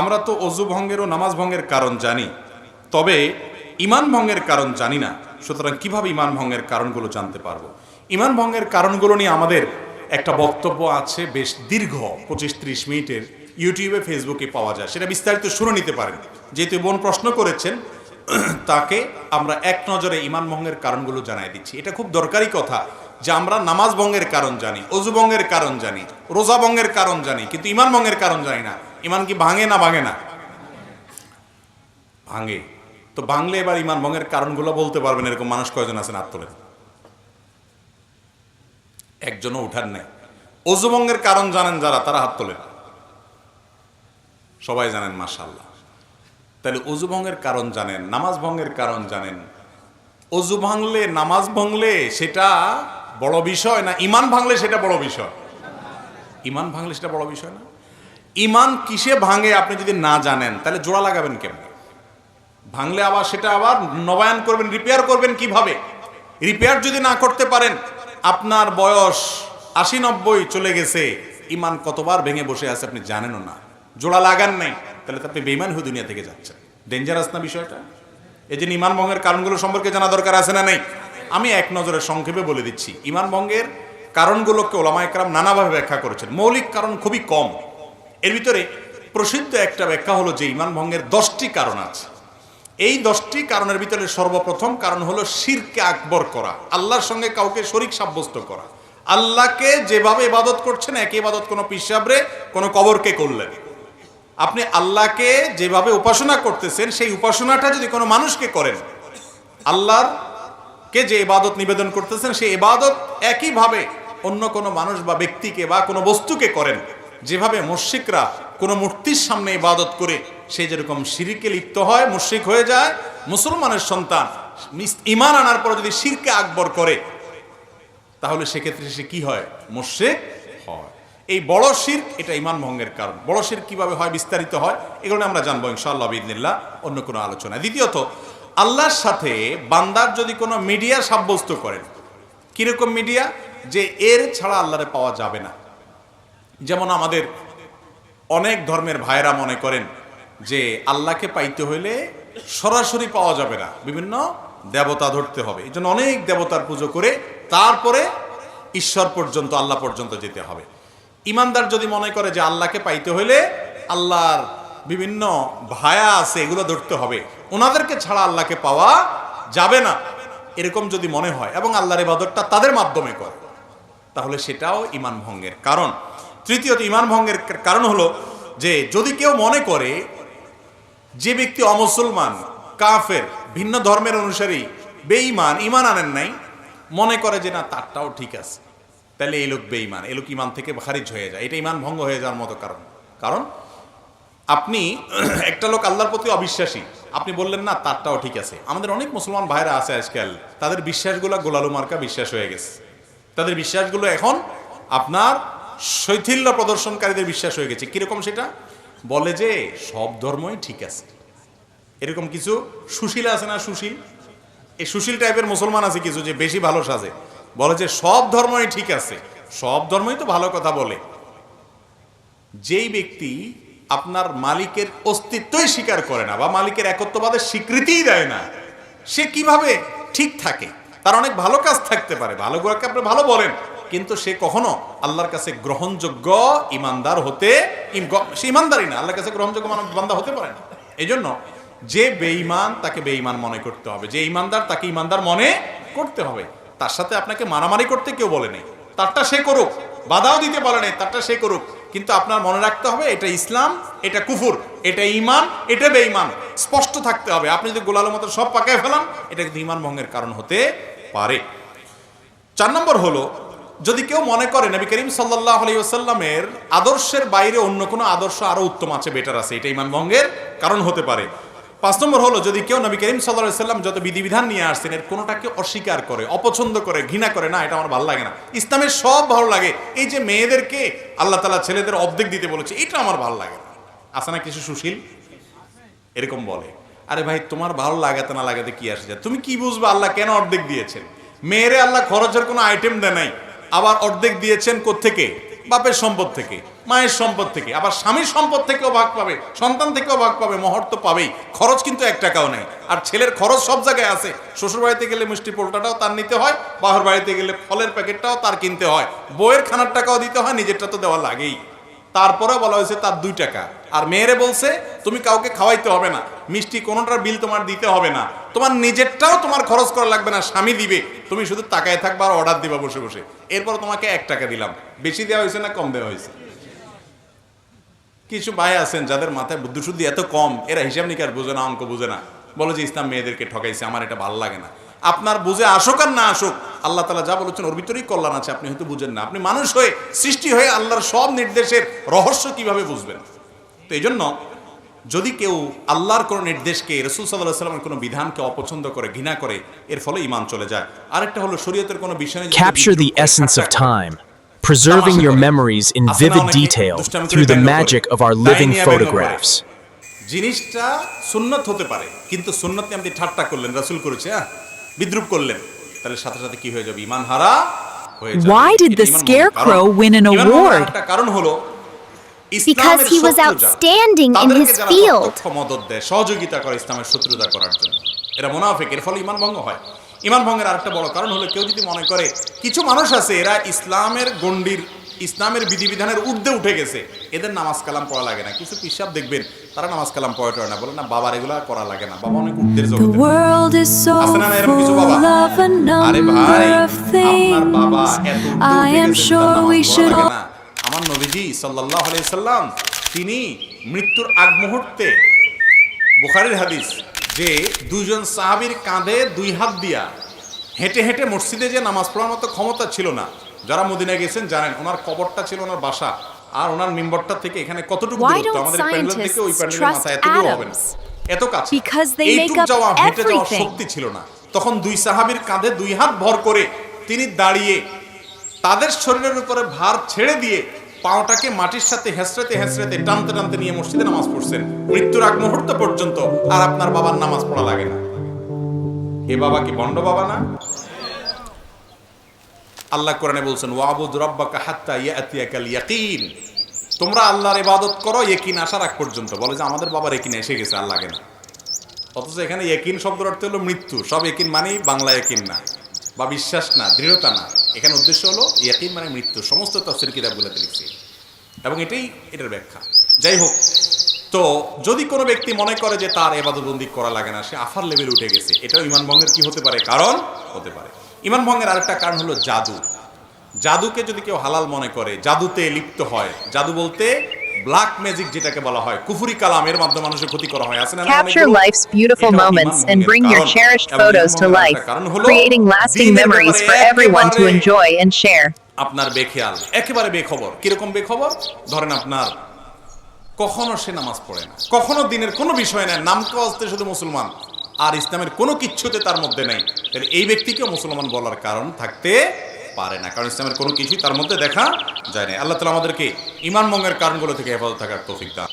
আমরা তো অজু ভঙ্গের ও নামাজ ভঙ্গের কারণ জানি। তবে ইমান ভঙ্গের কারণ জানি না। সুতরাং কীভাবে ইমান ভঙ্গের কারণগুলো জানতে পারব? ইমান ভঙ্গের কারণগুলো নিয়ে আমাদের একটা বক্তব্য আছে বেশ দীর্ঘ, পঁচিশ ত্রিশ মিনিটের। ইউটিউবে, ফেসবুকে পাওয়া যায়। সেটা বিস্তারিত শুনে নিতে পারেন। যেহেতু বোন প্রশ্ন করেছেন, তাকে আমরা এক নজরে ইমান ভঙ্গের কারণগুলো জানাই দিচ্ছি। এটা খুব দরকারি কথা। যে আমরা নামাজ ভঙ্গের কারণ জানি, অজু ভঙ্গের কারণ জানি, রোজা ভঙ্গের কারণ জানি, কিন্তু ইমান ভঙ্গের কারণ জানি না। ইমান কি ভাঙে না ভাঙে না? ভাঙে। তো বাংলে এবার ইমান ভঙ্গের কারণগুলো বলতে পারবেন, এরকম মানুষ কয়জন আছেন হাত একজনও উঠার নেই। অজু ভঙ্গের কারণ জানেন যারা, তারা হাত তোলেন। সবাই জানেন মাশাল্লাহ তাহলে অজু ভঙ্গের কারণ জানেন, নামাজ ভঙ্গের কারণ জানেন। অজু ভাঙলে, নামাজ ভাঙলে সেটা বড় বিষয় না? ইমান ভাঙলে সেটা বড় বিষয়। ইমান ভাঙলে সেটা বড় বিষয় না? ইমান কিসে ভাঙে আপনি যদি না জানেন, তাহলে জোড়া লাগাবেন কেমন? ভাঙলে আবার সেটা আবার নবায়ন করবেন রিপেয়ার করবেন কীভাবে? রিপেয়ার যদি না করতে পারেন, আপনার বয়স আশি নব্বই চলে গেছে, ইমান কতবার ভেঙে বসে আছে আপনি জানেনও না। জোড়া লাগান নাই, তাহলে তো আপনি বেইমান হয়ে দুনিয়া থেকে যাচ্ছেন। ডেঞ্জারাস না বিষয়টা? এই যে ইমান ভঙ্গের কারণগুলো সম্পর্কে জানা দরকার আছে না নেই? আমি এক নজরে সংক্ষেপে বলে দিচ্ছি। ইমান ভঙ্গের কারণগুলোকে ওলামা একরাম নানাভাবে ব্যাখ্যা করেছেন। মৌলিক কারণ খুবই কম। এর ভিতরে প্রসিদ্ধ একটা ব্যাখ্যা হলো যে ইমান ভঙ্গের দশটি কারণ আছে। এই দশটি কারণের ভিতরে সর্বপ্রথম কারণ হলো শিরকে আকবর করা, আল্লাহর সঙ্গে কাউকে শরিক সাব্যস্ত করা। আল্লাহকে যেভাবে ইবাদত করছেন, একই ইবাদত কোনো পিসাবরে কোনো কবরকে করলেন। আপনি আল্লাহকে যেভাবে উপাসনা করতেছেন, সেই উপাসনাটা যদি কোনো মানুষকে করেন, আল্লাহর কে যে ইবাদত নিবেদন করতেছেন, সেই এবাদত একইভাবে অন্য কোনো মানুষ বা ব্যক্তিকে বা কোনো বস্তুকে করেন। যেভাবে মুশ্রিকরা কোনো মূর্তির সামনে ইবাদত করে, সে যেরকম শিরিকে লিপ্ত হয়, মুশ্রিক হয়ে যায়, মুসলমানের সন্তান ইমান আনার পরে যদি শিরকে আকবর করে, তাহলে সেক্ষেত্রে সে কি হয়? মুশ্রিক হয়। এই বড় শির এটা ইমান ভঙ্গের কারণ। বড় শির কীভাবে হয়, বিস্তারিত হয়, এগুলো আমরা জানব ইনশাআল্লাহ বিদিনিল্লাহ অন্য কোনো আলোচনা দ্বিতীয়ত আল্লাহর সাথে বান্দার যদি কোনো মিডিয়া সাব্যস্ত করেন, কীরকম মিডিয়া? যে এর ছাড়া আল্লাহরে পাওয়া যাবে না। যেমন আমাদের অনেক ধর্মের ভাইরা মনে করেন যে আল্লাহকে পাইতে হইলে সরাসরি পাওয়া যাবে না, বিভিন্ন দেবতা ধরতে হবে। এই জন্য অনেক দেবতার পুজো করে তারপরে ঈশ্বর পর্যন্ত, আল্লাহ পর্যন্ত যেতে হবে। ইমানদার যদি মনে করে যে আল্লাহকে পাইতে হইলে আল্লাহর বিভিন্ন ভায়া আছে, এগুলো ধরতে হবে। ওনাদেরকে ছাড়া আল্লাহকে পাওয়া যাবে না, এরকম যদি মনে হয় এবং আল্লাহর ইবাদতটা তাদের মাধ্যমে করে, তাহলে সেটাও ইমান ভঙ্গের কারণ। তৃতীয়ত, ইমান ভঙ্গের কারণ হলো যে, যদি কেউ মনে করে যে ব্যক্তি অমুসলমান, কাফের, ভিন্ন ধর্মের অনুসারী, বেঈমান ইমান আনেন নাই, মনে করে যে না, তারটাও ঠিক আছে। তাহলে এই লোক বেঈমান, এই লোক ইমান থেকে খারিজ হয়ে যায়। এটা ইমান ভঙ্গ হয়ে যাওয়ার মতো কারণ। কারণ আপনি একটা লোক আল্লাহর প্রতি অবিশ্বাসী। আপনি বললেন, না, তারটাও ঠিক আছে। আমাদের অনেক মুসলমান ভাইরা আছে আজকাল। তাদের বিশ্বাসগুলো গোলালু মার্কা বিশ্বাস হয়ে গেছে। তাদের বিশ্বাসগুলো এখন আপনার শৈথিল্য প্রদর্শনকারীদের বিশ্বাস হয়ে গেছে। কীরকম সেটা? বলে যে, সব ধর্মই ঠিক আছে। এরকম কিছু সুশীল আছে না সুশীল? এই সুশীল টাইপের মুসলমান আছে কিছু যে বেশি ভালো সাজে। বলে যে, সব ধর্মই ঠিক আছে। সব ধর্মই তো ভালো কথা বলে। যেই ব্যক্তি আপনার মালিকের অস্তিত্বই স্বীকার করে না বা মালিকের একত্ববাদের স্বীকৃতিই দেয় না। সে কীভাবে ঠিক থাকে? তার অনেক ভালো কাজ থাকতে পারে, ভালো গুলোকে আপনি ভালো বলেন। কিন্তু সে কখনো আল্লাহর কাছে গ্রহণযোগ্য ইমানদার হতে সে ইমানদারই না, আল্লাহর কাছে গ্রহণযোগ্য মানব বান্দা হতে পারে না। এই জন্য যে বেঈমান তাকে বেঈমান মনে করতে হবে, যে ইমানদার তাকে ইমানদার মনে করতে হবে। তার সাথে আপনাকে মারামারি করতে কেউ বলে নেই। তারটা সে করুক, বাধাও দিতে বলে নেই, তারটা সে করুক। কিন্তু আপনার মনে রাখতে হবে, এটা ইসলাম, এটা কুফুর, এটা ইমান এটা বেঈমান। স্পষ্ট থাকতে হবে। আপনি যদি গোলালো মতো সব পাকায় ফেলান, এটা কিন্তু ইমান ভঙ্গের কারণ হতে পারে। চার নম্বর হলো, যদি কেউ মনে করে নবী করিম সাল্লাহ আলাইসাল্লামের আদর্শের বাইরে অন্য কোনো আদর্শ আরও উত্তম আছে বেটার আছে, এটা ইমান ভঙ্গের কারণ হতে পারে। পাঁচ নম্বর হলো, যদি কেউ নবী করিম সাল্লাহ সাল্লাম যত বিধিবিধান নিয়ে আসছেন, এর কোনোটাকে অস্বীকার করে, অপছন্দ করে, ঘৃণা করে, না, এটা আমার ভালো লাগে না। ইসলামের সব ভালো লাগে। এই যে মেয়েদেরকে আল্লাহ তালা ছেলেদের অর্ধেক দিতে বলেছে, এটা আমার ভালো লাগে না। আছে না কিছু সুশীল? এরকম বলে। আরে ভাই, তোমার ভালো লাগাতে না লাগাতে কি আসে যায়? তুমি কি বুঝবে আল্লাহ কেন অর্ধেক দিয়েছেন? মেয়েরে আল্লাহ খরচের কোনো আইটেম দেয় নাই। আবার অর্ধেক দিয়েছেন কোত্থেকে? বাপের সম্পদ থেকে, মায়ের সম্পদ থেকে, আবার স্বামীর সম্পদ থেকেও ভাগ পাবে, সন্তান থেকেও ভাগ পাবে, মহর তো পাবেই, খরচ কিন্তু এক টাকাও নেই। আর ছেলের খরচ সব জায়গায় আছে, শ্বশুর বাড়িতে গেলে মিষ্টি পোলটাটাও তার নিতে হয় বাহর বাড়িতে গেলে ফলের প্যাকেটটাও তার কিনতে হয় বইয়ের খানার টাকাও দিতে হয়, নিজেরটা তো দেওয়া লাগেই। তারপরে বলা হয়েছে তার দুই টাকা। আর মেয়েরে বলছে, তুমি কাউকে খাওয়াইতে হবে না। মিষ্টি কোনোটার বিল তোমার দিতে হবে না। তোমার নিজেরটাও তোমার খরচ করা লাগবে না, স্বামী দিবে। তুমি শুধু তাকায় থাকবা আর অর্ডার দিবা বসে বসে। এরপর তোমাকে এক টাকা দিলাম। বেশি দেওয়া হয়েছে না কম দেওয়া হয়েছে? কিছু ভাই আছেন যাদের মাথায় বুদ্ধি শুদ্ধি এত কম। এরা হিসাব নিকার বুঝে না, অঙ্ক বুঝে না। বলে যে, ইসলাম মেয়েদেরকে ঠকাইছে, আমার এটা ভালো লাগে না। আপনার বুঝে আসুক আর না আসুক, আল্লাহ তালা যা বলেছেন ওর ভিতরেই কল্যাণ আছে, আপনি হয়তো বুঝেন না। আপনি মানুষ হয়ে, সৃষ্টি হয়ে আল্লাহর সব নির্দেশের রহস্য কীভাবে বুঝবেন? তো এই জন্য যদি কেউ আল্লাহর কোনো নির্দেশকে রসুল সাল্লাহ সাল্লামের কোনো বিধানকে অপছন্দ করে ঘৃণা করে এর ফলে ইমান চলে যায় আরেকটা হলো শরীয়তের কোনো বিষয় time, preserving your memories in vivid detail through the magic of our living photographs. জিনিসটা সুন্নত হতে পারে কিন্তু সুন্নত আপনি ঠাট্টা করলেন রাসূল করেছে হ্যাঁ বিদ্রুপ করলেন তাহলে সাথে সাথে কি হয়ে যাবে ইমান হারা হয়ে যাবে Why did the scarecrow win an award? একটা কারণ হলো Because he was outstanding in his field. মদত দেয় সহযোগিতা করে ইসলামের শত্রুতা করার জন্য। এরা মুনাফিক এর ফলে ইমান ভঙ্গ হয়। ইমান ভঙ্গের আরেকটা বড় কারণ হলো কেউ যদি মনে করে কিছু মানুষ আছে এরা ইসলামের গণ্ডির ইসলামের বিধিবিধানের ঊর্ধ্বে উঠে গেছে এদের নামাজ কালাম পড়া লাগে না। কিছু পিসাব দেখবেন তারা নামাজ কালাম পড়ে টড়ে না। বলে না বাবার এগুলা করা লাগে না। বাবা অনেক ঊর্ধ্বের জগতে আছে না এরকম কিছু বাবা? আরে ভাই আপনার বাবা এত ঊর্ধ্বে গেছে, তার নামাজ পড়া লাগে না। আমার নবীজি সাল্লাল্লাহু আলাইহি সাল্লাম তিনি মৃত্যুর আগ মুহূর্তে বুখারীর হাদিস যে দুইজন সাহাবীর কাঁধে দুই হাত দিয়া হেঁটে হেঁটে মসজিদে যে নামাজ পড়ার মতো ক্ষমতা ছিল না যারা মদিনায় গেছেন জানেন ওনার কবরটা ছিল ওনার বাসা আর ওনার মিম্বরটা থেকে এখানে কতটুকু দূরত্ব? আমাদের প্যান্ডেল থেকে ওই প্যান্ডেলের মাথা এতটুকু হবে না। এত কাছে। এইটুক যাওয়া হেঁটে যাওয়ার শক্তি ছিল না। তখন দুই সাহাবীর কাঁধে দুই হাত ভর করে তিনি দাঁড়িয়ে তাদের শরীরের উপরে ভার ছেড়ে দিয়ে পাওটাকে মাটির সাথে হেসড়েতে হেসড়েতে টানতে টানতে নিয়ে মসজিদে নামাজ পড়ছেন। মৃত্যুর আগ মুহূর্ত পর্যন্ত আর আপনার বাবার নামাজ পড়া লাগে না। এ বাবা কি বন্ড বাবা না? আল্লাহ কোরআনে বলছেন, ওয়াবুদ রাব্বাকা হাত্তা ইয়াতিয়াকাল ইয়াকিন। তোমরা আল্লাহর ইবাদত করো ইয়াকিন আসার আগ পর্যন্ত। বলে যে আমাদের বাবার ইয়াকিন এসে গেছে, আর লাগে না। অথচ এখানে ইয়াকিন শব্দের অর্থ হলো মৃত্যু। সব ইয়াকিন মানেই বাংলা ইয়াকিন না। বা বিশ্বাস না, দৃঢ়তা না। এখানে উদ্দেশ্য হলো ইয়াকিন মানে মৃত্যু। সমস্ত তফসির কিতাবগুলোতে লিখছি। এবং এটাই, এটার ব্যাখ্যা। যাই হোক, তো যদি কোনো ব্যক্তি মনে করে যে তার এবাদতবন্দি করা লাগে না, সে আফার লেভেল উঠে গেছে। এটাও ইমান ভঙ্গের কি হতে পারে? কারণ হতে পারে। ইমান ভঙ্গের আরেকটা কারণ হলো জাদু। জাদুকে যদি কেউ হালাল মনে করে, জাদুতে লিপ্ত হয়, জাদু বলতে ব্ল্যাক ম্যাজিক যেটাকে বলা হয় কুফুরি কালামের মাধ্যমে মানুষের ক্ষতি করা হয়। আছে না Capture life's beautiful moments and ভঙ্গের bring your কারণ। cherished এবং photos to life, কারণ হলো creating lasting memories for everyone to enjoy and share. আপনার বেখেয়াল একেবারে বেখবর। কীরকম বেখবর? ধরেন আপনার কখনো সে নামাজ পড়ে না কখনো দিনের কোনো বিষয় নেই নামকে আসতে শুধু মুসলমান আর ইসলামের কোনো কিচ্ছুতে তার মধ্যে নেই। তাহলে এই ব্যক্তিকে মুসলমান বলার কারণ থাকতে পারে না। কারণ ইসলামের কোনো কিছুই তার মধ্যে দেখা যায় না আল্লাহ তালা আমাদেরকে ইমান মঙ্গের কারণগুলো থেকে হেফাজত থাকার তৌফিক দান।